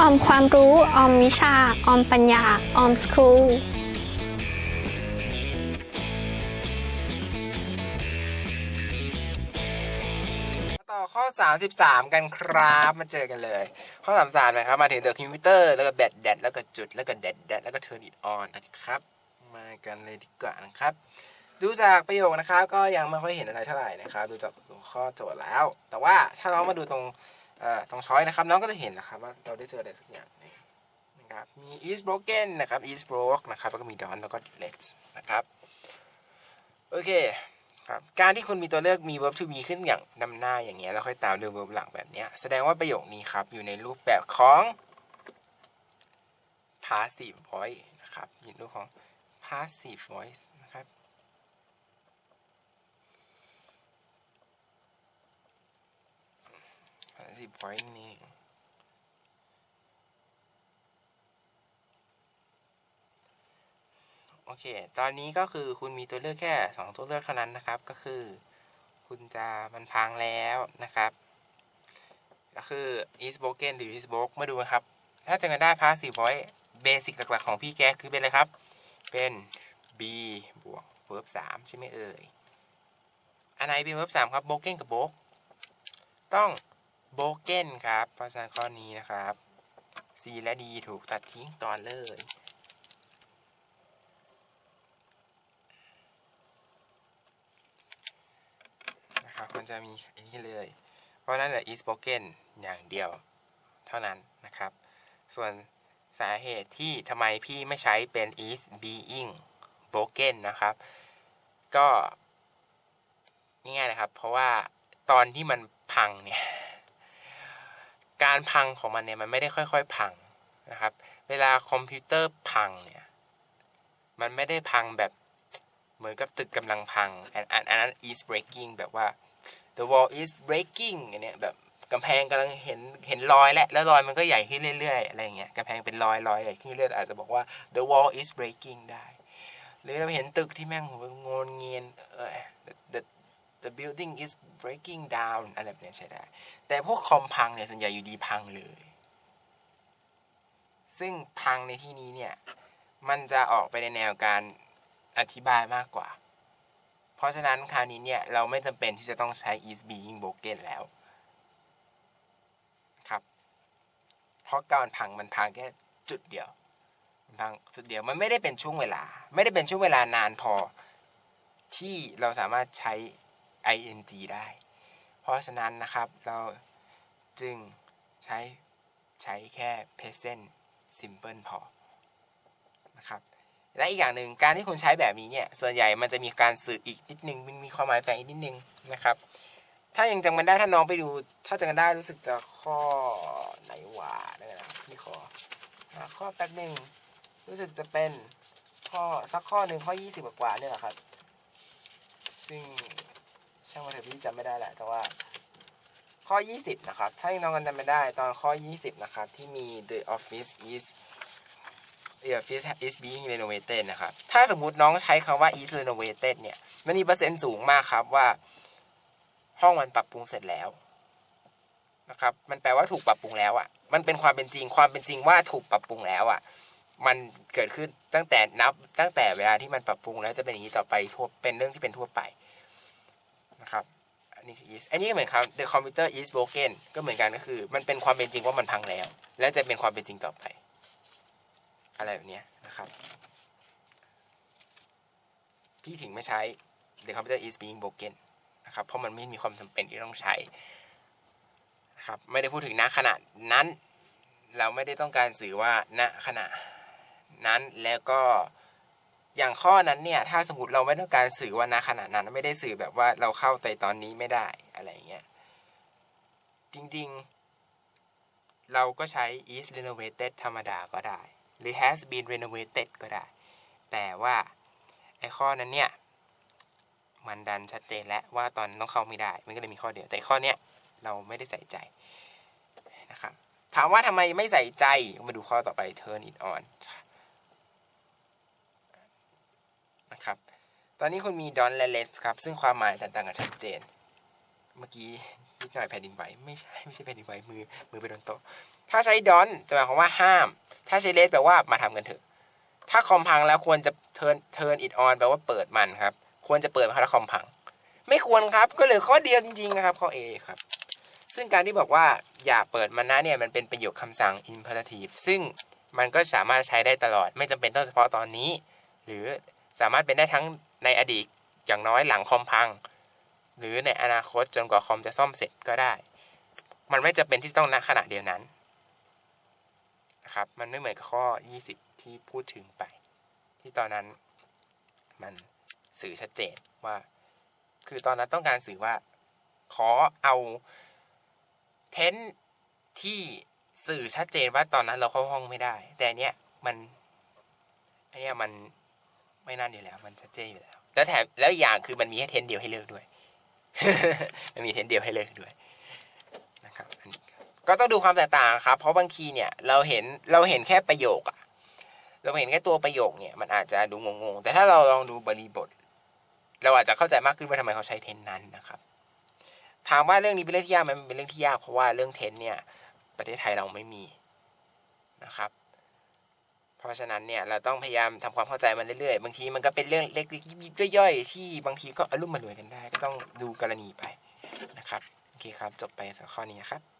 ออมความรู้ ออมวิชา ออมปัญญา ออมสคูล ต่อข้อ 33 กันครับ มาเจอกันเลย ข้อ 33 นะครับ มาถึง the computer แล้วก็แบตแดดแล้วก็จุดแล้วก็แดดแดดแล้วก็ turn it on นนะครับ มากันเลยดีกว่านะครับ ดูจากประโยคนะครับ ก็ยังไม่ค่อยเห็นอะไรเท่าไหร่นะครับ ดูจากข้อโจทย์แล้ว แต่ว่าถ้าน้องมาดูตรง ตรงช้อยนะครับน้องก็จะเห็นนะครับว่าเราได้เจออะไรสักอย่างนะครับมี is broken นะครับ is broke นะครับแล้วก็มี don แล้วก็ let นะครับโอเคครับการที่คุณมีตัวเลือกมี verb to be ขึ้นอย่างนำหน้าอย่างเงี้ยแล้วค่อยตามด้วย verb หลังแบบเนี้ยแสดงว่าประโยคนี้ครับอยู่ในรูปแบบของ passive voice นะครับอยู่ในรูปของ passive voice นะครับ passive voice นี่โอเค ตอนนี้ก็คือคุณมีตัวเลือกแค่ 2 ตัวเลือกเท่านั้นนะครับ ก็คือ คุณจะมันพังแล้วนะครับ ก็คือ is broken หรือ is broke มาดูนะครับ ถ้าจะกันได้ passive voice เบสิกหลักๆ ของพี่แกคือเป็นอะไรครับ เป็น b บวก verb 3 ใช่ไหมเอ่ย อันไหนเป็น verb 3 ครับ broken กับ broke ต้อง broken ครับ เพราะฉะนั้นข้อนี้นะครับ c และ d ถูกตัดทิ้งก่อนเลย นะครับ มันจะมีอันนี้เลย เพราะนั้นเหลือ is broken อย่างเดียวเท่านั้นนะครับ ส่วนสาเหตุที่ทำไมพี่ไม่ใช้เป็น is being broken นะครับ ก็ง่ายๆนะครับ เพราะว่าตอนที่มันพังเนี่ย การพังของมันเนี่ยมันไม่ได้ค่อย ๆ พังนะครับ เวลาคอมพิวเตอร์พังเนี่ยมันไม่ได้พังแบบเหมือนกับตึกกำลังพังอันอันอันนั้น is breaking แบบว่า the wall is breaking อันเนี้ยแบบกำแพงกำลังเห็นเห็นรอยแล้วแล้วรอยมันก็ใหญ่ขึ้นเรื่อยๆอะไรอย่างเงี้ยกำแพงเป็นรอยรอยใหญ่ขึ้นเรื่อยอาจจะบอกว่า the wall is breaking ได้ หรือเราเห็นตึกที่แม่งโงนเงียนเออ the the building is breaking down อะไรแบบนี้ใช้ได้ แต่พวกคอมพังเนี่ยส่วนใหญ่อยู่ดีพังเลย ซึ่งพังในที่นี้เนี่ย มันจะออกไปในแนวการอธิบายมากกว่า เพราะฉะนั้นคราวนี้เนี่ย เราไม่จำเป็นที่จะต้องใช้ is being broken แล้วครับ เพราะการพังมันพังแค่จุดเดียวพังจุดเดียวมันไม่ได้เป็นช่วงเวลา ไม่ได้เป็นช่วงเวลานานพอที่เราสามารถใช้ ing ได้ เพราะฉะนั้นนะครับเราจึงใช้ใช้แค่ present simple พอนะครับและอีกอย่างหนึ่งการที่คุณใช้แบบนี้เนี่ยส่วนใหญ่มันจะมีการสื่ออีกนิดนึงมันมีความหมายแฝงอีกนิดนึงนะครับ ถ้ายังจำกันได้ถ้าน้องไปดู ถ้าจำกันได้รู้สึกจะข้อไหนวะเดี๋ยนะพี่ขอหาข้อแป๊บหนึ่งรู้สึกจะเป็นข้อสักข้อหนึ่งข้อยี่สิบกว่าเนี่ยแหละครับ ซึ่ง ช่างมาเถอะพี่จำไม่ได้แหละ แต่ว่า ข้อ 20 นะครับ ถ้ายังน้องกันจำไม่ได้ตอนข้อ 20 นะครับ ที่มี the office is the office is being renovated นะครับ ถ้าสมมุติน้องใช้คำว่า is renovated เนี่ย มันมีเปอร์เซ็นต์สูงมากครับว่า ห้องมันปรับปรุงเสร็จแล้วนะครับ มันแปลว่าถูกปรับปรุงแล้วอะ่ะ มันเป็นความเป็นจริง ความเป็นจริงว่าถูกปรับปรุงแล้วอะ่ะ มันเกิดขึ้นตั้งแต่นับตั้งแต่เวลาที่มันปรับปรุงแล้วจะเป็นอย่างนี้ต่อไปทั่วเป็นเรื่องที่เป็นทั่วไป นะครับอันนี้คือ is อันนี้ก็เหมือนครับ the computer is broken ก็เหมือนกันก็คือ มันเป็นความเป็นจริงว่ามันพังแล้ว และจะเป็นความเป็นจริงต่อไป อะไรแบบนี้นะครับ พี่ถึงไม่ใช้ the computer is being broken นะครับเพราะมันไม่มีความจำเป็นที่ต้องใช้นะครับไม่ได้พูดถึงณขณะนั้น เราไม่ได้ต้องการสื่อว่าณขณะนั้นแล้วก็ อย่างข้อนั้นเนี่ย ถ้าสมมติเราไม่ต้องการสื่อว่าณขณะนั้นไม่ได้สื่อแบบว่าเราเข้าไปตอนนี้ไม่ได้อะไรอย่างเงี้ย จริงๆ เราก็ใช้ is renovated ธรรมดาก็ได้ หรือ has been renovated ก็ได้ แต่ว่าไอ้ข้อนั้นเนี่ย มันดันชัดเจนแล้วว่าตอนต้องเข้าไม่ได้ มันก็เลยมีข้อเดียว แต่ข้อเนี้ยเราไม่ได้ใส่ใจนะครับ ถามว่าทำไมไม่ใส่ใจ มาดูข้อต่อไป turn it on นะครับ ตอนนี้คุณมี don และ let ครับ ซึ่งความหมายแตกต่างกันชัดเจน เมื่อกี้นิดหน่อยแผ่นดินไหวไม่ใช่ไม่ใช่แผ่นดินไหวมือมือไปโดนโต๊ะถ้าใช้ดอนจะหมายความว่าห้าม ถ้าใช้เลสแปลว่ามาทำกันเถอะ ถ้าคอมพังแล้วควรจะเทิร์นเทิร์นอิดออนแปลว่าเปิดมันครับ ควรจะเปิดมันถ้าคอมพัง ไม่ควรครับก็เหลือข้อเดียวจริงๆนะครับ ข้อ A ครับซึ่งการที่บอกว่าอย่าเปิดมันนะเนี่ยมันเป็นประโยคคำสั่ง imperative ซึ่งมันก็สามารถใช้ได้ตลอดไม่จำเป็นต้องเฉพาะตอนนี้ หรือ สามารถเป็นได้ทั้งในอดีตอย่างน้อยหลังคอมพัง หรือในอนาคตจนกว่าคอมจะซ่อมเสร็จก็ได้ มันไม่จำเป็นที่ต้องณขณะเดียวนั้นนะครับ มันไม่เหมือนกับข้อ 20 ที่พูดถึงไป ที่ตอนนั้นมันสื่อชัดเจนว่า คือตอนนั้นต้องการสื่อว่า ขอเอาเทนที่สื่อชัดเจนว่าตอนนั้นเราเข้าห้องไม่ได้ แต่เนี้ยมันอันเนี้ยมัน ไม่นั่นอยู่แล้ว มันชัดเจนอยู่แล้ว แล้วแถมแล้วอย่างคือมันมีแค่เทนเดียวให้เลือกด้วย มันมีเทนเดียวให้เลือกด้วยนะครับนนก็ต้องดูความแตกต่างครับ เพราะบางทีเนี่ยเราเห็นเราเห็นแค่ประโยคอะเราเห็นแค่ตัวประโยคเนี่ยมันอาจจะดูงงๆ แต่ถ้าเราลองดูบริบท เราอาจจะเข้าใจมากขึ้นว่าทำไมเขาใช้เทนนั้นนะครับ ถามว่าเรื่องนี้เป็นเรื่องที่ยากไหมมันเป็นเรื่องที่ยากเพราะว่าเรื่องเทนเนี่ยประเทศไทยเราไม่มีนะครับ ราะฉะนั้นเนี่ยเราต้องพยายามทำความเข้าใจมันเรื่อยๆ บางทีมันก็เป็นเรื่องเล็กๆยิบๆย่อยๆ ที่บางทีก็อารมณ์มารวยกันได้ ก็ต้องดูกรณีไปนะครับ โอเคครับ จบไปสข้อนี้นะครับ